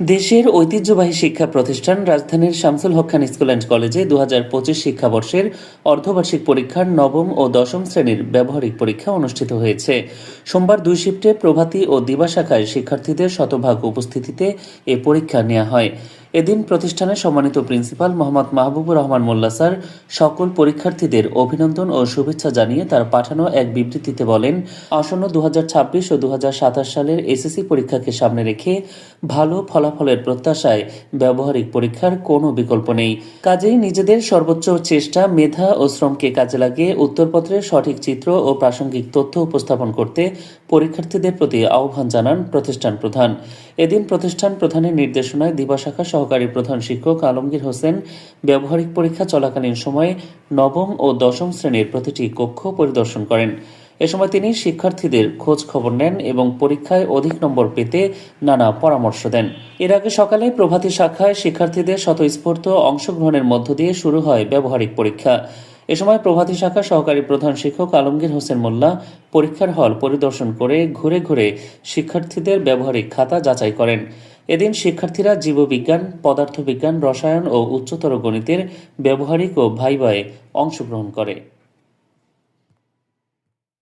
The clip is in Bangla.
দেশের ঐতিহ্যবাহী শিক্ষা প্রতিষ্ঠান রাজধানীর শামসুল হক খান স্কুল অ্যান্ড কলেজে দু হাজার পঁচিশ শিক্ষাবর্ষের অর্ধবার্ষিক পরীক্ষার নবম ও দশম শ্রেণির ব্যবহারিক পরীক্ষা অনুষ্ঠিত হয়েছে। সোমবার দুই শিফটে প্রভাতী ও দিবা শাখায় শিক্ষার্থীদের শতভাগ উপস্থিতিতে এ পরীক্ষা নেওয়া হয়। এদিন প্রতিষ্ঠানের সম্মানিত প্রিন্সিপাল মোহাম্মদ মাহবুবুর রহমান মোল্লা স্যার সকল পরীক্ষার্থীদের অভিনন্দন ও শুভেচ্ছা জানিয়ে তার পাঠানো এক বিবৃতিতে বলেন, আসন্ন দুহাজার ছাব্বিশ ও দু হাজার সাতাশ সালের এসএসসি পরীক্ষাকে সামনে রেখে ভালো ফলাফলের প্রত্যাশায় ব্যবহারিক পরীক্ষার কোনো বিকল্প নেই। কাজেই নিজেদের সর্বোচ্চ চেষ্টা, মেধা ও শ্রমকে কাজে লাগিয়ে উত্তরপত্রের সঠিক চিত্র ও প্রাসঙ্গিক তথ্য উপস্থাপন করতে পরীক্ষার্থীদের প্রতি আহ্বান জানান প্রতিষ্ঠান প্রধান। এদিন প্রতিষ্ঠান প্রধানের নির্দেশনায় দিবাশাখা সহকারী প্রধান শিক্ষক আলমগীর হোসেন ব্যবহারিক পরীক্ষা চলাকালীন সময়ে নবম ও দশম শ্রেণির প্রতিটি কক্ষ পরিদর্শন করেন। এ সময় তিনি শিক্ষার্থীদের খোঁজ খবর নেন এবং পরীক্ষায় অধিক নম্বর পেতে নানা পরামর্শ দেন। এর আগে সকালে প্রভাতী শাখায় শিক্ষার্থীদের স্বতঃস্ফূর্ত অংশগ্রহণের মধ্য দিয়ে শুরু হয় ব্যবহারিক পরীক্ষা। এ সময় প্রভাতী শাখা সহকারী প্রধান শিক্ষক আলমগীর হোসেন মোল্লা পরীক্ষার হল পরিদর্শন করে ঘুরে ঘুরে শিক্ষার্থীদের ব্যবহারিক খাতা যাচাই করেন। এদিন শিক্ষার্থীরা জীববিজ্ঞান পদার্থবিজ্ঞান রসায়ন ও উচ্চতর গণিতের ব্যবহারিক ও ভাইভায় অংশগ্রহণ করে।